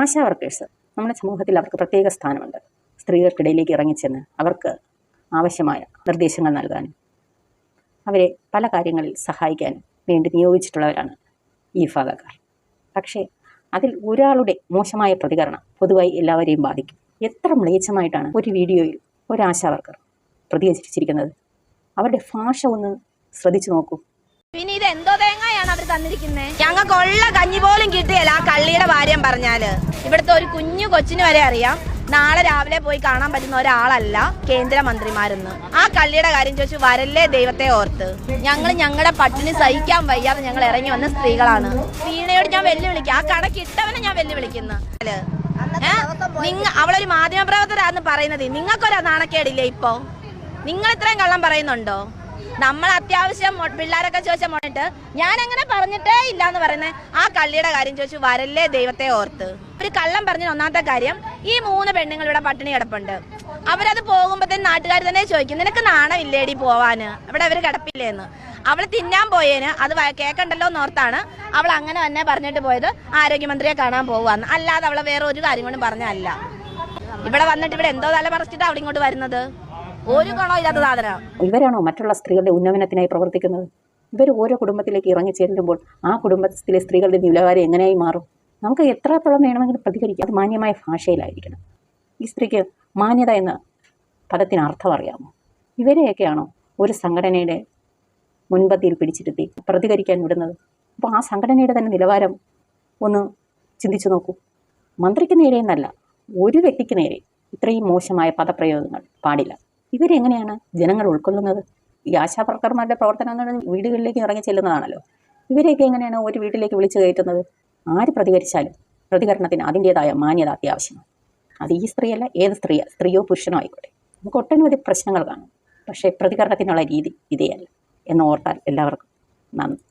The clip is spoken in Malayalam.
ആശാ വർക്കേഴ്സ് നമ്മുടെ സമൂഹത്തിൽ അവർക്ക് പ്രത്യേക സ്ഥാനമുണ്ട്. സ്ത്രീകൾക്കിടയിലേക്ക് ഇറങ്ങിച്ചെന്ന് അവർക്ക് ആവശ്യമായ നിർദ്ദേശങ്ങൾ നൽകാനും അവരെ പല കാര്യങ്ങളിൽ സഹായിക്കാനും വേണ്ടി നിയോഗിച്ചിട്ടുള്ളവരാണ് ഈ വിഭാഗക്കാർ. പക്ഷേ അതിൽ ഒരാളുടെ മോശമായ പ്രതികരണം പൊതുവായി എല്ലാവരെയും ബാധിക്കും. എത്ര മ്ലേച്ഛമായിട്ടാണ് ഒരു വീഡിയോയിൽ ഒരു ആശാ വർക്കർ പ്രതികരിച്ചിരിക്കുന്നത്? അവരുടെ ഭാഷ ഒന്ന് ശ്രദ്ധിച്ചു നോക്കൂ. പിന്നെ ഇത് എന്തോ തേങ്ങയാണ് അവർ തന്നിരിക്കുന്നത് ഞങ്ങൾക്ക് ഉള്ള കഞ്ഞി പോലും കിട്ടിയല്ല ആ കള്ളിയുടെ ഭാര്യം പറഞ്ഞാൽ. ഇവിടുത്തെ ഒരു കുഞ്ഞു കൊച്ചിന് വരെ അറിയാം. നാളെ രാവിലെ പോയി കാണാൻ പറ്റുന്ന ഒരാളല്ല കേന്ദ്രമന്ത്രിമാരെന്ന്. ആ കള്ളിയുടെ കാര്യം ചോദിച്ചു വരല്ലേ ദൈവത്തെ ഓർത്ത്. ഞങ്ങൾ ഞങ്ങളുടെ പട്ടിണി സഹിക്കാൻ വയ്യാതെ ഞങ്ങൾ ഇറങ്ങി വന്ന സ്ത്രീകളാണ്. വീണയോട് ഞാൻ വെല്ലുവിളിക്കും. ആ കണക്കിട്ടവനെ ഞാൻ വെല്ലുവിളിക്കുന്നു? നിങ്ങ അവളൊരു മാധ്യമപ്രവർത്തകരാന്ന് പറയുന്നത് നിങ്ങൾക്കൊരു നാണക്കേടില്ലേ ഇപ്പോ? നിങ്ങൾ ഇത്രയും കള്ളം പറയുന്നുണ്ടോ? നമ്മൾ അത്യാവശ്യം പിള്ളേരൊക്കെ ചോദിച്ച മോണിട്ട് ഞാൻ അങ്ങനെ പറഞ്ഞിട്ടേ ഇല്ല എന്ന് പറയുന്നത് ആ കള്ളിയുടെ കാര്യം ചോദിച്ചു വരല്ലേ ദൈവത്തെ ഓർത്ത്? ഒരു കള്ളം പറഞ്ഞ ഒന്നാമത്തെ കാര്യം ഈ മൂന്ന് പെണ്ണുങ്ങൾ ഇവിടെ പട്ടിണി കിടപ്പുണ്ട്. അവരത് പോകുമ്പോഴത്തേന് നാട്ടുകാർ തന്നെ ചോദിക്കും നിനക്ക് നാണമില്ലേടി പോവാന്? അവിടെ അവർ കിടപ്പില്ലേന്ന്? അവൾ തിന്നാൻ പോയേന് അത് കേൾക്കണ്ടല്ലോ എന്നോർത്താണ്. അവൾ അങ്ങനെ തന്നെ പറഞ്ഞിട്ട് പോയത് ആരോഗ്യമന്ത്രിയെ കാണാൻ പോവാന്ന്. അല്ലാതെ അവളെ വേറെ ഒരു കാര്യം കൊണ്ടും പറഞ്ഞല്ല. ഇവിടെ വന്നിട്ട് ഇവിടെ എന്തോ തല പറിച്ചിട്ടാണ് അവിടെ ഇങ്ങോട്ട് വരുന്നത്? ഒരു ഇല്ലാത്ത ഇവരാണോ മറ്റുള്ള സ്ത്രീകളുടെ ഉന്നമനത്തിനായി പ്രവർത്തിക്കുന്നത്? ഇവർ ഓരോ കുടുംബത്തിലേക്ക് ഇറങ്ങി ചേരുമ്പോൾ ആ കുടുംബത്തിലെ സ്ത്രീകളുടെ നിലവാരം എങ്ങനെയായി മാറും? നമുക്ക് എത്രത്തോളം വേണമെങ്കിലും പ്രതികരിക്കാം. അത് മാന്യമായ ഭാഷയിലായിരിക്കണം. ഈ സ്ത്രീക്ക് മാന്യത എന്ന പദത്തിന് അർത്ഥം അറിയാമോ? ഇവരെയൊക്കെയാണോ ഒരു സംഘടനയുടെ മുൻപന്തിയിൽ പിടിച്ചിരുത്തി പ്രതികരിക്കാൻ വിടുന്നത്? അപ്പോൾ ആ സംഘടനയുടെ തന്നെ നിലവാരം ഒന്ന് ചിന്തിച്ചു നോക്കൂ. മന്ത്രിക്ക് നേരെ എന്നല്ല ഒരു വ്യക്തിക്ക് നേരെ. ഇത്രയും മോശമായ പദപ്രയോഗങ്ങൾ പാടില്ല. ഇവരെങ്ങനെയാണ് ജനങ്ങൾ ഉൾക്കൊള്ളുന്നത്? ഈ ആശാപ്രവർത്തകന്മാരുടെ പ്രവർത്തനം എന്ന് വീടുകളിലേക്ക് ഇറങ്ങി ചെല്ലുന്നതാണല്ലോ. ഇവരെയൊക്കെ എങ്ങനെയാണ് ഒരു വീട്ടിലേക്ക് വിളിച്ചു കയറ്റുന്നത്? ആര് പ്രതികരിച്ചാലും പ്രതികരണത്തിന് അതിന്റേതായ മാന്യത അത്യാവശ്യമാണ്. അത് ഈ സ്ത്രീയല്ല ഏത് സ്ത്രീ സ്ത്രീയോ പുരുഷനോ ആയിക്കോട്ടെ. നമുക്ക് ഒട്ടനവധി പ്രശ്നങ്ങൾ കാണും. പക്ഷേ പ്രതികരണത്തിനുള്ള രീതി ഇതേയല്ല. എന്ന് ഓർത്താൽ എല്ലാവർക്കും നന്ദി.